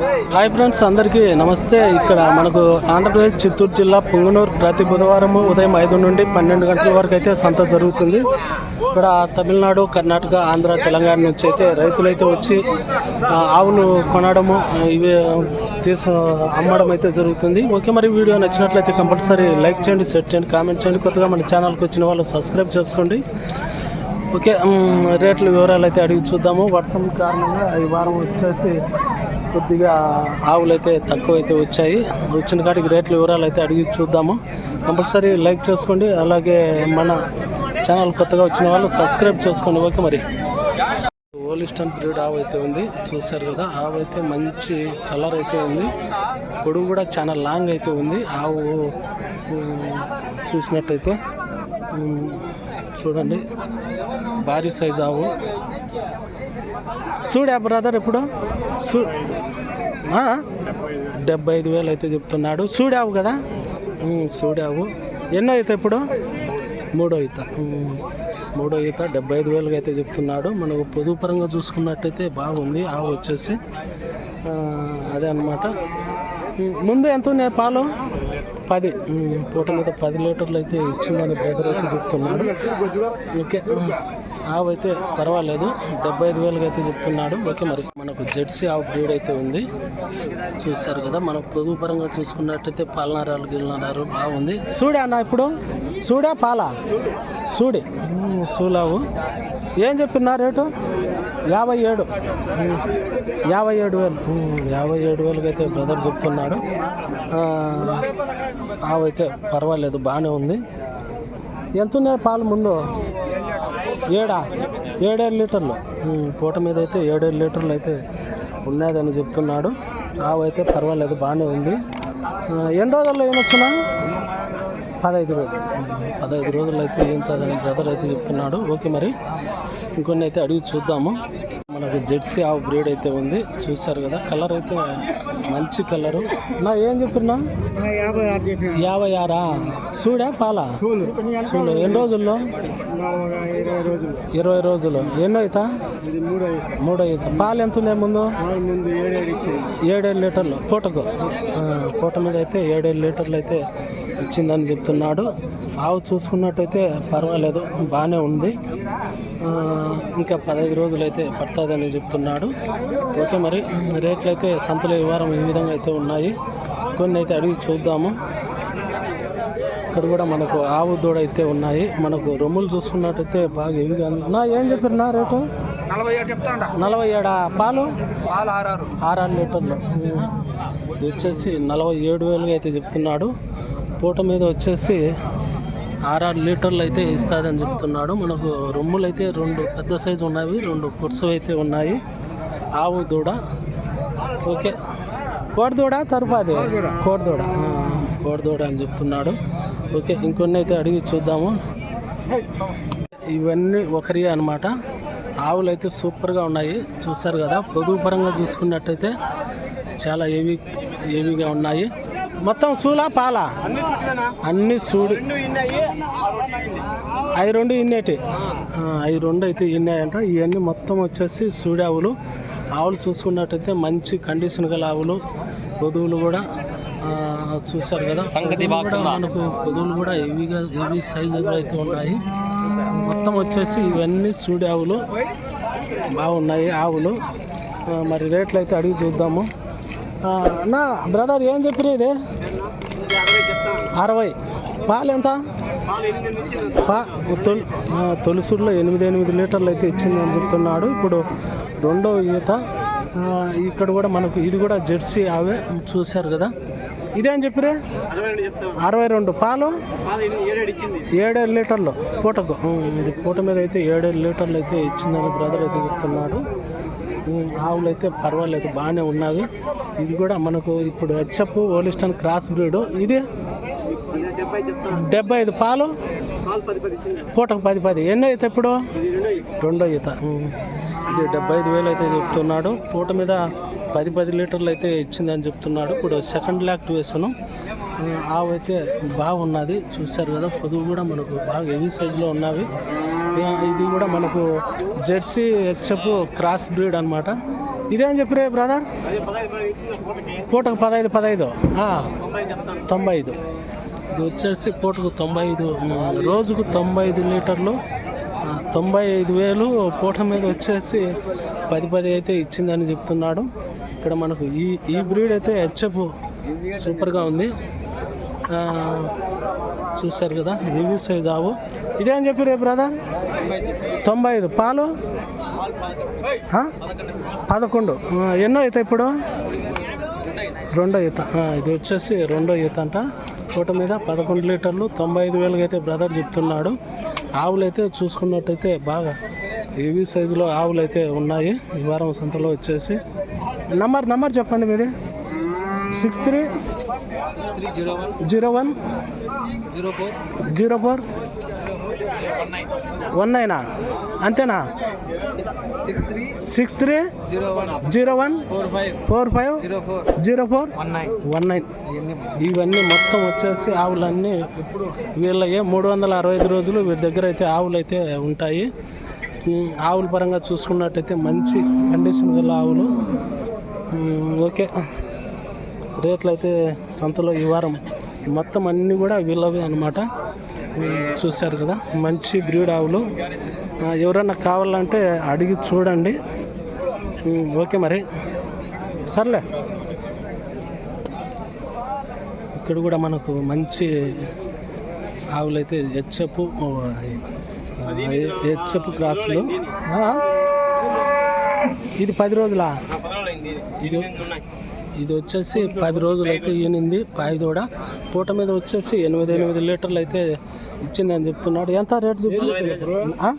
Hi friends అందరికీ నమస్తే. ఇక్కడ మనకు ఆంధ్రప్రదేశ్ చిత్తూరు జిల్లా పుంగనూరు ప్రతి బుధవారం ఉదయం ఐదు నుండి పన్నెండు గంటల వరకు అయితే సంత జరుగుతుంది. ఇక్కడ తమిళనాడు కర్ణాటక ఆంధ్ర తెలంగాణ నుంచి అయితే రైతులైతే వచ్చి ఆవులు కొనడము ఇవి తీసు అమ్మడం అయితే జరుగుతుంది. ఓకే మరి వీడియో నచ్చినట్లయితే కంపల్సరీ లైక్ చేయండి షేర్ చేయండి కామెంట్ చేయండి. కొత్తగా మన ఛానల్కి వచ్చిన వాళ్ళు సబ్స్క్రైబ్ చేసుకోండి. ఓకే రేట్ల వివరాలు అయితే అడిగి చూద్దాము. వర్షం కారణంగా ఈ వారం వచ్చేసి కొద్దిగా ఆవులు అయితే తక్కువ అయితే వచ్చాయి. వచ్చిన కాడికి రేట్ల వివరాలు అయితే అడిగి చూద్దాము. కంపల్సరీ లైక్ చేసుకోండి. అలాగే మన ఛానల్ కొత్తగా వచ్చిన వాళ్ళు సబ్స్క్రైబ్ చేసుకోండి. ఓకే మరి. ఓలిస్టన్ బ్రీడ్ ఆవు అయితే ఉంది. చూశారు కదా ఆవు అయితే మంచి కలర్ అయితే ఉంది. పొడుగు కూడా చాలా లాంగ్ అయితే ఉంది. ఆవు చూసినట్టయితే చూడండి. భారీ సైజ్ ఆవు. చూడా బ్రదర్ ఇప్పుడు. చూ డెబ్బై ఐదు వేలు అయితే చెప్తున్నాడు. చూడావు కదా? చూడావు ఎన్నో అయితే ఇప్పుడు? మూడో ఈత. మూడో ఈత డెబ్బై ఐదు వేలుగా అయితే చెప్తున్నాడు. మనకు పొదుపరంగా చూసుకున్నట్టయితే బాగుంది. ఆవు వచ్చేసి అదే అనమాట ముందు ఎంత ఉన్నాయి పాలు? పది పూట మీద పది లీటర్లు అయితే ఇచ్చిందని బ్రదర్ అయితే చెప్తున్నాడు ఓకే ఆవైతే ఆవు అయితే పర్వాలేదు. డెబ్బై ఐదు వేలకి అయితే చెప్తున్నాడు. ఓకే మరి మనకు జెర్సీ ఆవు బ్రీడ్ అయితే ఉంది. చూస్తారు కదా మనం పొదుపు పరంగా చూసుకున్నట్టయితే పాలనారాలు గిల్లనారు బాగుంది. చూడే అన్న ఇప్పుడు? చూడే పాల? చూడే సూలావు. ఏం చెప్పినా రేటు? యాభై ఏడు. యాభై ఏడు వేలు. యాభై ఏడు వేలకి అయితే బ్రదర్ చెప్తున్నాడు అవైతే పర్వాలేదు బాగానే ఉంది. ఎంత ఉన్నాయి పాలు ముందు? ఏడా? ఏడేడు లీటర్లు. పూట మీద అయితే ఏడేడు లీటర్లు అయితే ఉన్నదని చెప్తున్నాడు. ఆవు అయితే పర్వాలేదు బాగానే ఉంది. ఆ, ఎన్ని రోజుల్లో ఏమొచ్చినా? పదహైదు రోజులు. పదహైదు రోజులు అయితే ఏంటదని బ్రదర్ అయితే చెప్తున్నాడు. ఓకే మరి. ఇంకొన్ని అయితే అడిగి చూద్దాము. మనకు జెర్సీ ఆవు బ్రీడ్ అయితే ఉంది. చూస్తారు కదా కలర్ అయితే మంచి కలరు నా ఏం చెప్పినా. యాభై ఆరు? చూడా పాల? చూడు ఎన్ని రోజుల్లో? ఇరవై రోజులు. ఎన్నో అవుతా మూడో అవుతా పాలు ఎంత ఉన్నాయి ముందు? ఏడేడు లీటర్లు. పూటకు. పూట మీద అయితే ఏడేడు లీటర్లు అయితే ఇచ్చిందని చెప్తున్నాడు. ఆవు చూసుకున్నట్టయితే పర్వాలేదు బాగానే ఉంది. ఇంకా పదహైదు రోజులు అయితే పడుతుందని చెప్తున్నాడు. ఓకే మరి రేట్లు అయితే సంతలో ఈ వారం ఈ విధంగా అయితే ఉన్నాయి. కొన్ని అయితే అడిగి చూద్దాము. ఇక్కడ కూడా మనకు ఆవు దూడ అయితే ఉన్నాయి. మనకు రొమ్ములు చూసుకున్నట్టయితే బాగా ఉంది. నా ఏం చెప్పారు? నా రేటు? నలభై ఏడు చెప్తా నలభై ఏడా? పాలు? పాలు ఆరారు ఆరు. లీటర్లు. వచ్చేసి నలభై ఏడు వేలుగా అయితే చెప్తున్నాడు. పూట మీద వచ్చేసి ఆరారు లీటర్లు అయితే ఇస్తుందని చెప్తున్నాడు. మనకు రొమ్ములు అయితే రెండు పెద్ద సైజు ఉన్నవి రెండు పురుసు అయితే ఉన్నాయి. ఆవు దూడ ఓకే. కోడి దూడ తరుపాది కోడి దూడ. ఆ, కోడి దూడ అని చెప్తున్నాడు. ఓకే ఇంకొన్ని అయితే అడిగి చూద్దాము. ఇవన్నీ ఒకరి అన్నమాట. ఆవులు అయితే సూపర్గా ఉన్నాయి. చూస్తారు కదా పొదుగు పరంగా చూసుకున్నట్టయితే చాలా ఏవి ఏవిగా ఉన్నాయి. మొత్తం సూలా పాల? అన్ని సూడి. అవి రెండు ఇన్నేటి. ఆ, అవి రెండు అయితే ఇన్నాయంట. ఇవన్నీ మొత్తం వచ్చేసి సూడి ఆవులు. ఆవులు చూసుకున్నట్టయితే మంచి కండిషన్ గల ఆవులు. పొదువులు కూడా ఆ, చూశారు కదా. పొదువులు కూడా మనకు పొదువులు కూడా హెవీగా హెవీ సైజులు అయితే ఉన్నాయి. మొత్తం వచ్చేసి ఇవన్నీ సూడి ఆవులు. బాగున్నాయి ఆవులు. మరి రేట్లు అయితే అడిగి చూద్దాము. ఆ, నా బ్రదర్ ఏం చెప్పిన ఇది? అరవై. పాలు ఎంత? పా తొలి తొలిసూరులో ఎనిమిది ఎనిమిది లీటర్లు అయితే ఇచ్చింది అని చెప్తున్నాడు. ఇప్పుడు రెండో ఈత ఇక్కడ కూడా మనకు ఇది కూడా జెర్సీ అవే చూశారు కదా. ఇదేం చెప్పిరే అరవై రెండు. పాలు? ఏడేడు లీటర్లు. పూటకు. ఇది పూట మీద అయితే ఏడేడు లీటర్లు అయితే ఇచ్చిందని బ్రదర్ అయితే చెప్తున్నాడు. ఆవులు అయితే పర్వాలేదు బాగానే ఉన్నవి. ఇది కూడా మనకు ఇప్పుడు హెచ్ఎఫ్ ఓలిస్టన్ క్రాస్ బ్రీడ్. ఇది డెబ్బై ఐదు పాలు పూటకు పది పది. ఎన్ని అయితే ఇప్పుడు? రెండో ఈత. ఇది డెబ్బై ఐదు వేలు అయితే చెప్తున్నాడు. పూట మీద పది పది లీటర్లు అయితే ఇచ్చిందని చెప్తున్నాడు. ఇప్పుడు సెకండ్ యాక్టివేషన్ ఆవు అయితే బాగున్నది. చూశారు కదా పొదువు కూడా మనకు బాగా హెవీ సైజులో ఉన్నవి. ఇది కూడా మనకు జెర్సీ హెచ్ఎఫ్ క్రాస్ బ్రీడ్ అనమాట ఇదేం చెప్పిరే బ్రదర్? పూటకు పదహైదు పదహైదు. తొంభై ఐదు ఇది వచ్చేసి పూటకు తొంభై ఐదు రోజుకు తొంభై ఐదు లీటర్లు తొంభై ఐదు వేలు పూట మీద వచ్చేసి పది పది అయితే ఇచ్చిందని చెప్తున్నాడు. ఇక్కడ మనకు ఈ ఈ బ్రీడ్ అయితే హెచ్ఎఫ్ సూపర్గా ఉంది. ఆ, చూశారు కదా ఇవి ఇదే అని ఇదేం చెప్పారు బ్రదర్ తొంభై ఐదు. పాలు? పదకొండు. ఎన్నో ఈత ఇప్పుడు? రెండో ఈత. ఇది వచ్చేసి రెండో ఈత అంట. పూట మీద పదకొండు లీటర్లు తొంభై ఐదు వేలకైతే అయితే బ్రదర్ చెప్తున్నాడు. ఆవులైతే చూసుకున్నట్టయితే బాగా ఏవి సైజులో ఆవులు అయితే ఉన్నాయి? ఈ వారం సంతలో వచ్చేసి. నంబర్ నంబర్ చెప్పండి మీది. Six three zero one zero four one nine అంతేనా? Six three zero one four five zero four one nine one nine ఇవన్నీ ఇవన్నీ మొత్తం వచ్చేసి ఆవులన్నీ వీళ్ళయ్యే మూడు వందల అరవై ఐదు రోజులు వీరి దగ్గర అయితే ఆవులు అయితే ఉంటాయి. ఆవుల పరంగా చూసుకున్నట్టయితే మంచి కండిషన్ గల ఆవులు. ఓకే. రేట్లు అయితే సంతలో ఈ వారం మొత్తం అన్నీ కూడా వీళ్ళవే అనమాట చూశారు కదా మంచి బ్రీడ్ ఆవులు. ఎవరన్నా కావాలంటే అడిగి చూడండి. ఓకే మరి. సర్లే. ఇక్కడ కూడా మనకు మంచి ఆవులైతే అయితే హెచ్చపు క్రాసులు? ఇది పది రోజులా? ఇది ఇది వచ్చేసి పది రోజులు అయితే ఈనింది పాయిదూడ పూట మీద వచ్చేసి ఎనిమిది ఎనిమిది లీటర్లు అయితే ఇచ్చిందని చెప్తున్నాడు. ఎంత రేట్ ఆ?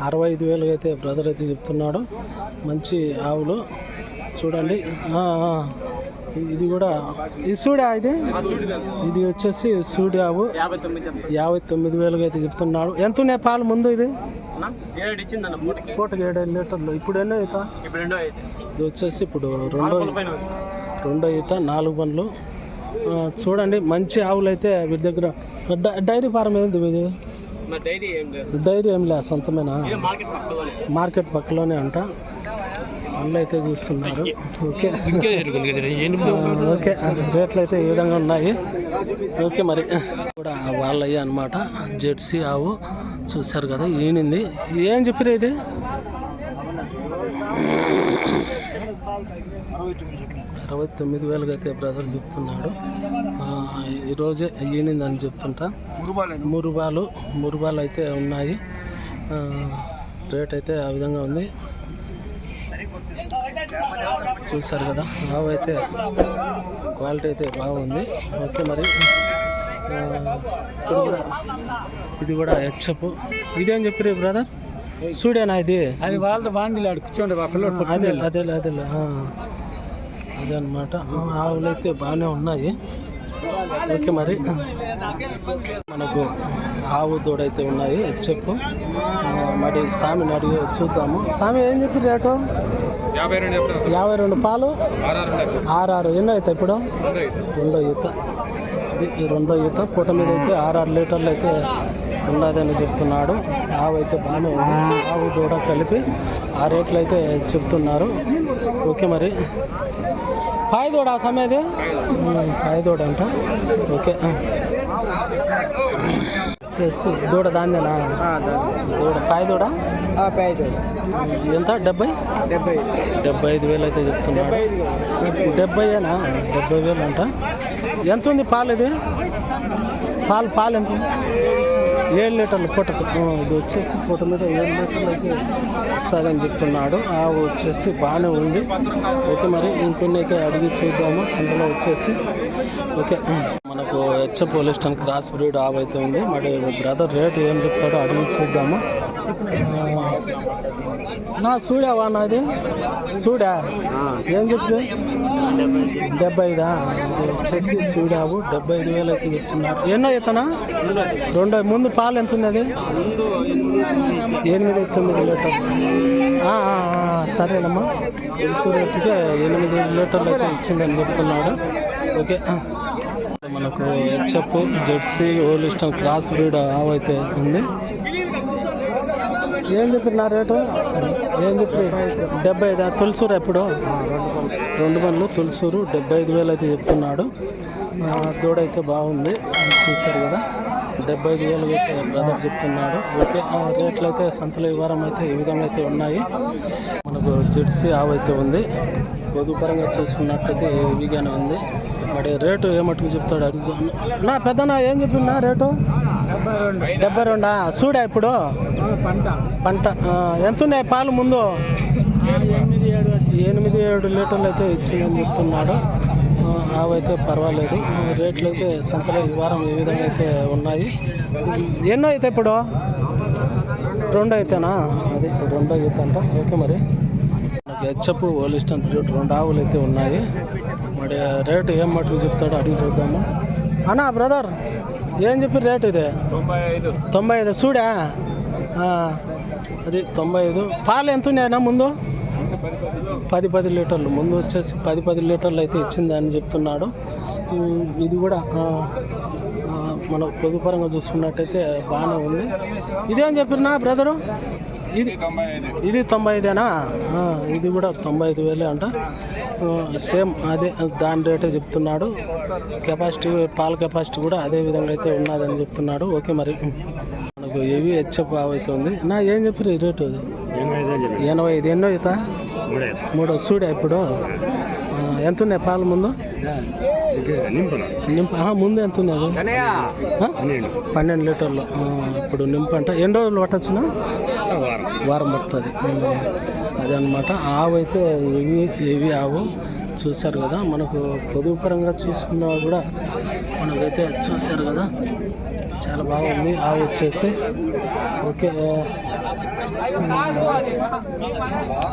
అరవై ఐదు. వేలు అయితే బ్రదర్ అయితే చెప్తున్నాడు. మంచి ఆవులు. చూడండి. ఇది కూడా ఇది సూడా ఇది? ఇది వచ్చేసి సూడి ఆవు యాభై తొమ్మిది వేలుగా అయితే చెప్తున్నాడు. ఎంత ఉన్నాయి పాలు ముందు ఇది? పూటకి. ఏడు లీటర్లు. ఇప్పుడు ఎన్నో ఈత ఇది వచ్చేసి ఇప్పుడు రెండో రెండో ఈత నాలుగు ఆ, చూడండి మంచి ఆవులు అయితే వీటి దగ్గర. డైరీ ఫారం ఏంది ఇది డైరీ ఏం లేదు. డైరీ ఏం లే సొంతమేనా? మార్కెట్ పక్కలోనే అంట. అన్నీ అయితే చూస్తున్నారు. ఓకే. ఓకే. రేట్లు అయితే ఈ విధంగా ఉన్నాయి? ఓకే మరి. కూడా వాళ్ళయ్యే అనమాట జెర్సీ ఆవు. చూశారు కదా ఈనింది. ఏం చెప్పారు ఇది? అరవై తొమ్మిది వేలుగా అయితే బ్రదర్ చెప్తున్నాడు. ఆ, ఈరోజే ఈనిందని చెప్తుంటా. మురుబాలు మురుబాలు అయితే ఉన్నాయి. రేట్ అయితే ఆ విధంగా ఉంది. చూసారు కదా ఆవు అయితే క్వాలిటీ అయితే బాగుంది. ఓకే మరి. ఇక్కడ కూడా ఇది కూడా హెచ్చప్ ఇదేం చెప్పారు బ్రదర్? చూడేనా ఇది? అది వాళ్ళతో బాంధీలు ఆడు కూర్చోండి అదే అదే అదే అదే అనమాట ఆవులు అయితే బాగానే ఉన్నాయి. ఓకే మరి. మనకు ఆవు దూడైతే ఉన్నాయి హెచ్చప్ మరి స్వామిని అడిగి చూద్దాము. స్వామి ఏం చెప్పి రేటు? యాభై రెండు పాలు? ఆరు ఆరు ఎన్నో అవుతాయి ఇప్పుడు? రెండో ఈత. ఇది ఈ రెండో ఈత. పూట మీద అయితే ఆరు లీటర్లు అయితే ఉన్నదని చెప్తున్నాడు. ఆవు అయితే బాగానే ఉంది. ఆవు దూడ కలిపి ఆ రేట్లు అయితే చెప్తున్నారు. ఓకే మరి. పాయి దూడ ఆ సమయది పాయి దూడ అంట. ఓకే. దూడ దాందేనా దూడ పాయి దూడ. ఎంత? డెబ్బై? డెబ్బై. డెబ్బై ఐదు వేలు అయితే చెప్తున్నాడు. డెబ్బైనా డెబ్బై వేలు? అంట ఎంత ఉంది పాలు ఇది? పాలు పాలు ఎంత ఉంది? ఏడు లీటర్లు పూటకు ఇది వచ్చేసి పూట మీద ఏడు లీటర్లు అయితే ఇస్తుందని చెప్తున్నాడు. ఆవు వచ్చేసి బాగానే ఉంది. ఓకే మరి ఇంకొన్ని అయితే అడిగి చూద్దాము. సంతలో వచ్చేసి ఓకే. మనకు హెచ్ పోలిస్టన్ క్రాస్ బ్రీడ్ ఆవు అయితే ఉంది. మరి బ్రదర్ రేట్ ఏం చెప్తాడో అడిగి చూద్దాము. నా చూడావా నాది. చూడా ఏం చెప్తే డెబ్బై ఐదా వచ్చేసి చూడావు డెబ్బై ఐదు వేలు అయితే చెప్తున్నారు ఎన్నో ఇతనా రెండో ముందు పాలు ఎంత ఉంది అది ఎనిమిది తొమ్మిది లీటర్ సరేనమ్మా. ఇన్సూరెన్స్కి ఎనిమిది లీటర్లు అయితే ఇచ్చిందని చెప్తున్నాడు. ఓకే. మనకు HF jersey Holstein cross breed ఆవు అయితే ఉంది. ఏం చెప్పారు నా రేటు? ఏం చెప్పి డెబ్బై ఐదు. తులసూరు ఎప్పుడు? రెండు పనులు తులసూరు డెబ్బై ఐదు వేలు అయితే చెప్తున్నాడు. ఆ, దూడ అయితే బాగుంది చూశారు కదా. డెబ్బై ఐదు వేలు అయితే బ్రదర్ చెప్తున్నాడు. ఓకే ఆ, రేట్లు అయితే సంతలో వివరం వారం అయితే ఈ విధంగా అయితే ఉన్నాయి. మనకు జెర్సీ ఆవు అయితే ఉంది. పొదుపరంగా చూసుకున్నట్లయితే హెవీగానే ఉంది. మరి రేటు ఏమట్టుకు చెప్తాడు అడుగుతాను నా పెద్దనా ఏం చెప్పిందా రేటు? డెబ్బై రెండా? చూడా ఇప్పుడు? పంట. పంట ఎంత ఉన్నాయి పాలు ముందు? ఎనిమిది ఏడు లీటర్లు అయితే ఇచ్చిందని చెప్తున్నాడు. అవైతే పర్వాలేదు. రేట్లు అయితే సంతలో ఈ వారం ఏ విధంగా అయితే ఉన్నాయి. ఎన్నో అయితే ఇప్పుడు? రెండు అయితేనా? అది రెండో అయితే అంట. ఓకే మరి. హెచ్చప్ ఓలిస్టన్ బ్రీడ్ రెండు ఆవులు అయితే ఉన్నాయి. మరి రేటు ఏం మటుకు చెప్తాడో? అడిగి చూద్దాము. అన్నా బ్రదర్ ఏం చెప్పి రేటు ఇది? తొంభై ఐదు. తొంభై ఐదు చూడా? అది తొంభై ఐదు. పాలు ఎంత ఉన్నాయన్నా ముందు? పది పది లీటర్లు. ముందు వచ్చేసి పది పది లీటర్లు అయితే ఇచ్చిందని చెప్తున్నాడు. ఇది కూడా మన పొదుపరంగా చూసుకున్నట్టయితే బాగానే ఉంది. ఇదేం చెప్పినా బ్రదరు? ఇది ఇది తొంభై ఐదేనా ఇది కూడా తొంభై ఐదు వేలే అంట. సేమ్ అదే దాని రేటే చెప్తున్నాడు. కెపాసిటీ పాల కెపాసిటీ కూడా అదే విధంగా అయితే ఉన్నదని చెప్తున్నాడు. ఓకే మరి. మనకు ఏవి హెచ్ఎఫ్ అయితే ఉంది నా ఏం చెప్పారు ఈ రేటు? ఎనభై ఐదు ఎన్నో అవుతా మూడు చూడా ఇప్పుడు? ఎంత ఉన్నాయి పాలు ముందు? నింపు ముందు ఎంత ఉన్నది? ఆ? పన్నెండు. లీటర్లు. ఇప్పుడు నింపు అంట ఎన్ని రోజులు పట్టచ్చునా? వారం. పడుతుంది. అదే అనమాట ఆవు అయితే ఏవి ఏవి ఆవు. చూశారు కదా మనకు పొదుపు పరంగా చూసుకున్నా కూడా మనకైతే చూశారు కదా. చాలా బాగుంది ఆవు వచ్చేసి. ఓకే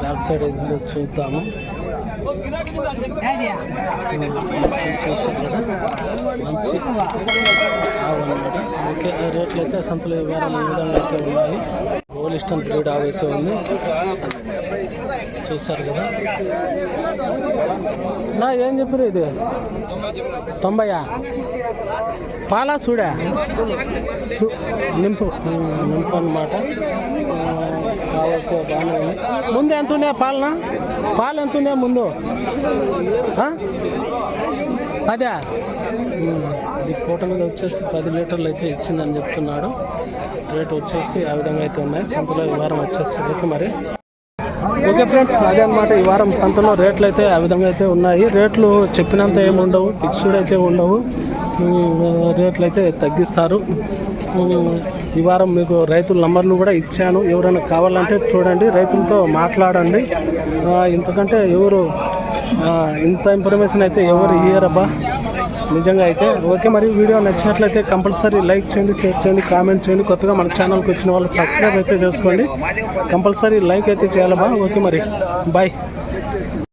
బ్యాక్ సైడ్ ఇది చూద్దాము. మంచి ఓకే రేట్లు అయితే సంతలో ఈ ఈ విధంగా అయితే ఉన్నాయి హోలిస్టన్ బ్రీడ్ ఆవు అయితే ఉంది చూశారు కదా నా ఏం చెప్పారు ఇది తొంభయా పాలా చూడా సు- నింపు నింపు అనమాట బాగానే ఉంది. ముందు ఎంత ఉన్నాయి పాలన? పాలు ఎంత ఉన్నాయి ముందు? అదే. ఇది పూట మీద వచ్చేసి పది లీటర్లు అయితే ఇచ్చిందని చెప్తున్నాడు రేట్ వచ్చేసి ఆ విధంగా అయితే ఉన్నాయి. సంతలో ఈ వారం వచ్చేసి ఓకే మరి. ఓకే ఫ్రెండ్స్ అదే అనమాట ఈ వారం సంతలో రేట్లు అయితే ఆ విధంగా అయితే ఉన్నాయి. రేట్లు చెప్పినంత ఏమి ఉండవు ఫిక్స్డ్ అయితే ఉండవు. రేట్లు అయితే తగ్గిస్తారు ఈ వారం మీకు రైతుల నంబర్లు కూడా ఇచ్చాను. ఎవరైనా కావాలంటే చూడండి రైతులతో మాట్లాడండి. ఇంతకంటే ఎవరు ఇంత ఇన్ఫర్మేషన్ అయితే ఎవరు ఇయ్యరబ్బా. నిజంగా అయితే ఓకే మరి వీడియో నచ్చినట్లయితే కంపల్సరీ లైక్ చేయండి షేర్ చేయండి కామెంట్ చేయండి. కొత్తగా మన ఛానల్కి వచ్చిన వాళ్ళు సబ్స్క్రైబ్ అయితే చేసుకోండి. కంపల్సరీ లైక్ అయితే చేయాలబ్బా. ఓకే మరి. బాయ్